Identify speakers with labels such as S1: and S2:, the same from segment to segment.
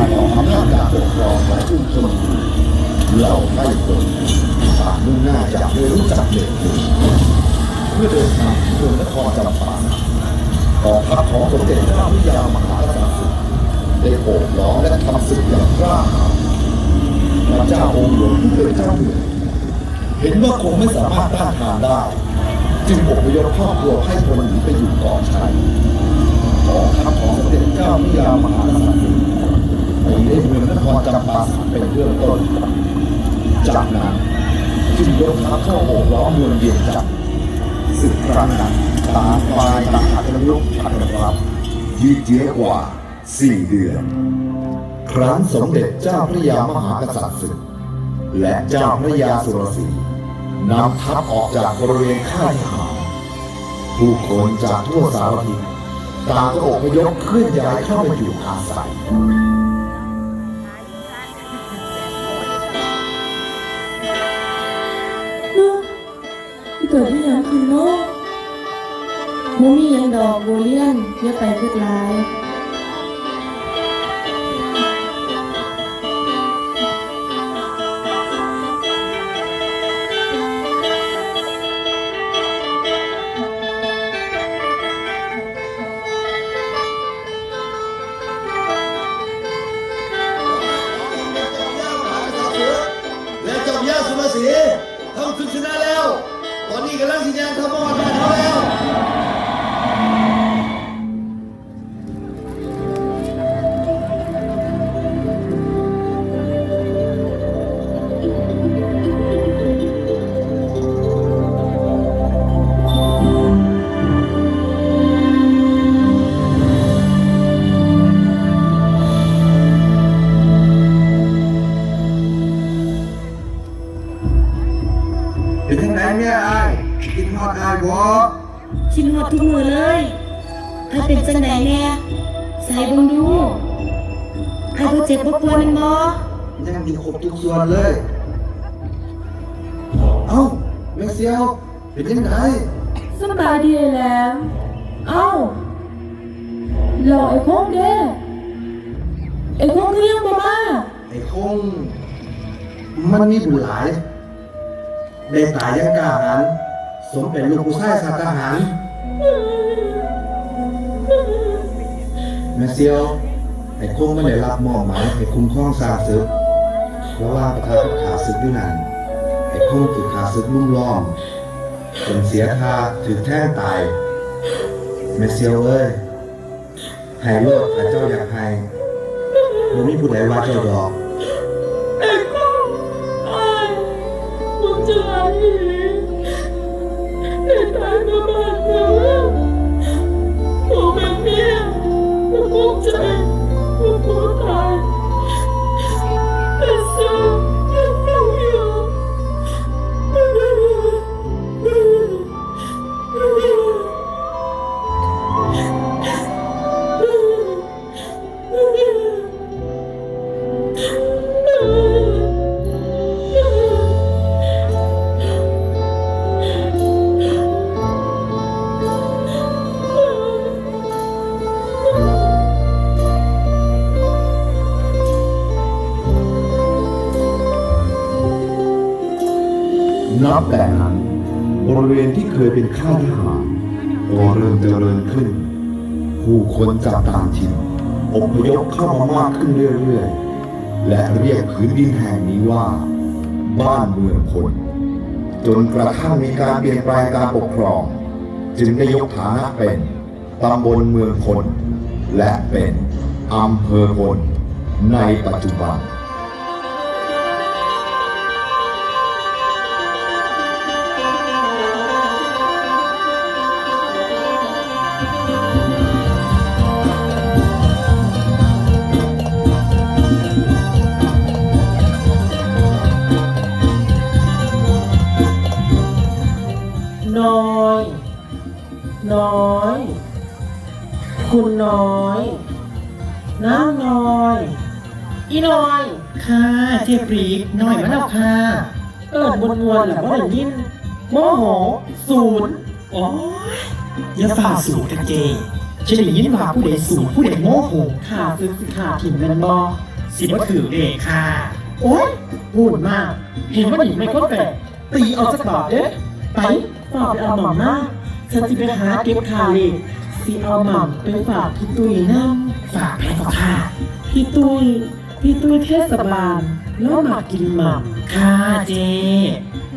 S1: การออกอำนาจการปกครองของกรุงธนบุรีเหล่าไพร่พลต่างมุ่งหน้าจากเมืองรู้จักเด็กเพื่อเดินทางถึงเมืองนครจำปากองทัพของสมเด็จพระวิยามหากษัตริย์ได้โอบล้อมและทำศึกอย่างกล้าหาญพระเจ้าองค์หลวงผู้เป็นเจ้าเมืองเห็นว่าคงไม่สามารถต้านทานได้ จึงอพยพครอบครัวให้พลหนีไปอยู่เกาะชัยกองทัพของสมเด็จเจ้าพระยามหากษัตริย์ ไปได้เมืองนครจำปาสักเป็นเรื่องต้น จากนั้นจึงยกทัพเข้าโอบล้อมเมืองเวียงจันทร์ศึกครั้งนั้นต่างฝ่ายต่างอัดลุกขัดรับยืดเยื้อกว่าสี่เดือน ครั้งสมเด็จเจ้าพระยามหากษัตริย์ศึกและเจ้าพระยาสุรศรีนำทัพออกจากบริเวณค่ายทหารผู้คนจากทั่วสารทิศต่างก็อพยพเคลื่อนย้ายเข้ามาอยู่อาศัย
S2: บ่มียังดอกบัวเลี้ยนอย่าไปเพิดลาย
S3: และเจ้าพญาสุรศรีทำศึกชนะแล้ว ตอนนี้กำลังสิยางทำประ
S2: ทุกมือเลยถ้าเป็นจังไดแน่ใส่เบิ่งดูใครบ่เจ็บบ่ป่วยแมันบ่
S3: ยังมีครบทุกส่วนเลย เอ้าแม่เสียวเป็นยังไง
S2: สบายดีแหล้วเอ้าหล่อไอ้คงเด้ไอ้คงคือยังบ่มา
S3: ไอ้คง มันมีบุญหลายได้ตายยังกล้าหาญสมเป็นลูกผู้ชายชาติทหาร แม่เซียวไอ้คงไม่ได้รับมอบหมายให้คุ้มครองสางศึกเพราะว่าประทากับขาศึกด้วยนั้นไอ้คงถูกขาศึกลุ่มล้อมจนเสียท่าถือแท่งตายแม่เซียวเอ้ยให้โลดถ้าเจ้าอยากให้บ่มีผู้ใดว่าเจ้าดอก
S2: ไอ้คงไอ้มึงจะไหนได้ตายมา บ้ เว
S1: ณที่เคยเป็นค่ายทหารก็เริ่มเจริญขึ้น ผู้คนจากต่างถิ่นอพยพเข้ามามากขึ้นเรื่อยๆ และเรียกพื้นดินแห่งนี้ว่า บ้านเมืองคน จนกระทั่งมีการเปลี่ยนแปลงการปกครอง จึงได้ยกฐานะเป็นตำบลเมืองพลและเป็นอำเภอพลในปัจจุบัน
S4: คุณน้อย น้ำน้อย อีน้อย
S5: ค่ะเจปรีน้อยมาแล้วค่ะ
S4: เอิดบนมวลแหละว่าได้ยินโมโหศูนย์
S5: โอ้ยอย่าฝ่าสูนทันเจฉันได้ยินว่าผู้ใดสูนผู้ใดโมโห
S4: ค่ะซึ่งสิขาถิ่นแม่นบอ
S5: สิบ่ถือเด็กค่ะ
S4: โอ้ยพูดมาก เห็นว่าหนีไม่ก้นแต่ตีเอาสักบาทเด้อไปฝากไปเอาหม่อมมากฉันจะไปหาเก็บคาเลยิเอาหม่ำไปฝากพี่ตุ้ยนะ
S5: ฝากให้กับข้า
S4: พี่ตุ้ยพี่ตุ้ยเทศบาลแล้วมากินหม่ำ
S5: ค่ะเจ๊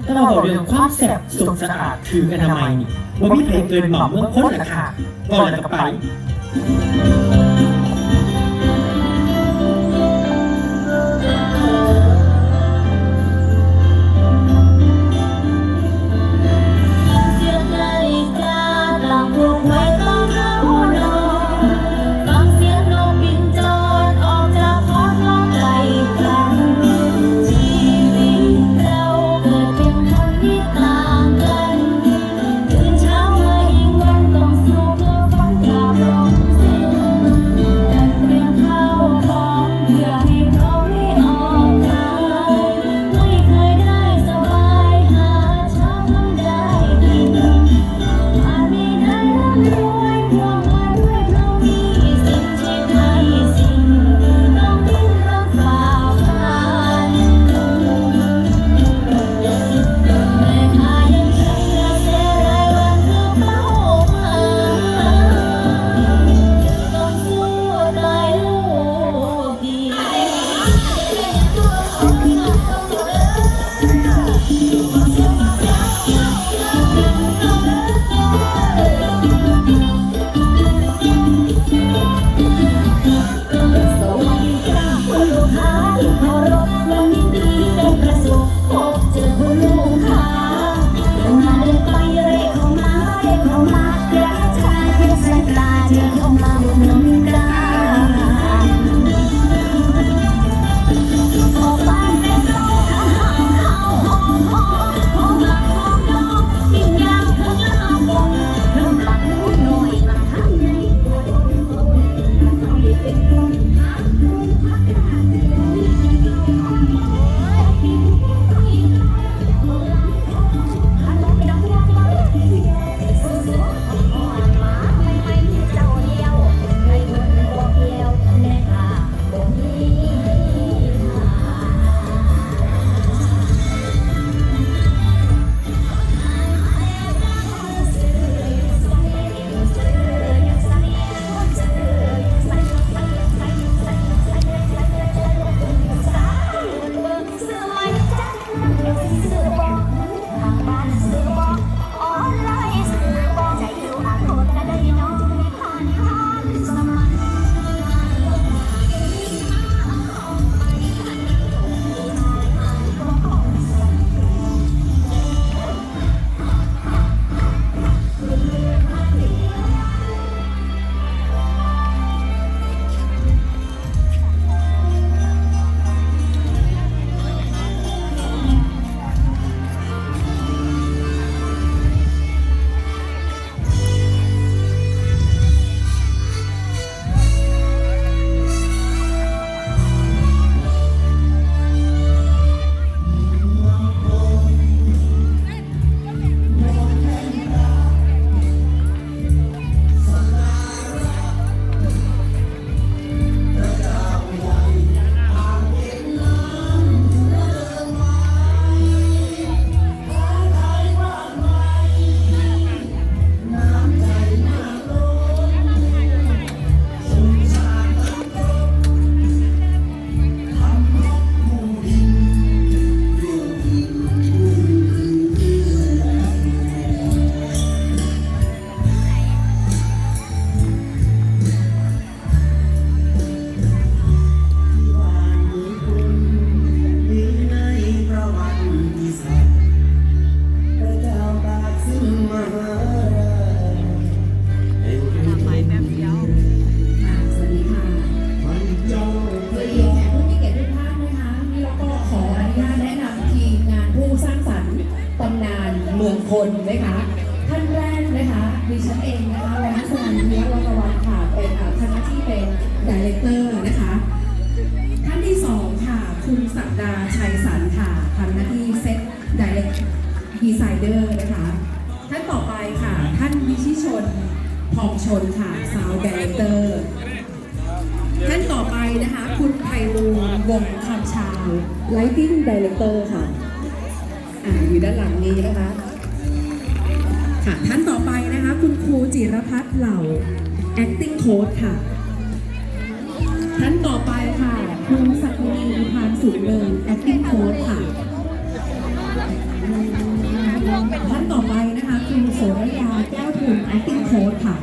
S5: ถ้าเราบอกเรื่องความแสบสุขสะอาดถือกัน
S2: ทำไมว่ามีเพลเกินหม่ำเมื่อพ้นรา
S6: ค่ะก่อนจะไป ดีไซเดอร์นะคะ ท่านต่อไปค่ะ ท่านวิชิชนพองชนค่ะซาวแดเตอร์ ท่านต่อไปนะคะ คุณไพบูล
S7: วงคำชาว Lighting Director ค่ะอ่าอยู่ด้านหลังนี้นะคะ ค่ะท่านต่อไปนะคะ คุณครูจิรพัฒน์เหล่า Acting Coach ค่ะ ท่านต่อไปค่ะ คุณสักนีพานสุเริง Acting Coach ค่ะ คุณโสระยาแก้วทุน acting coach ค่ะ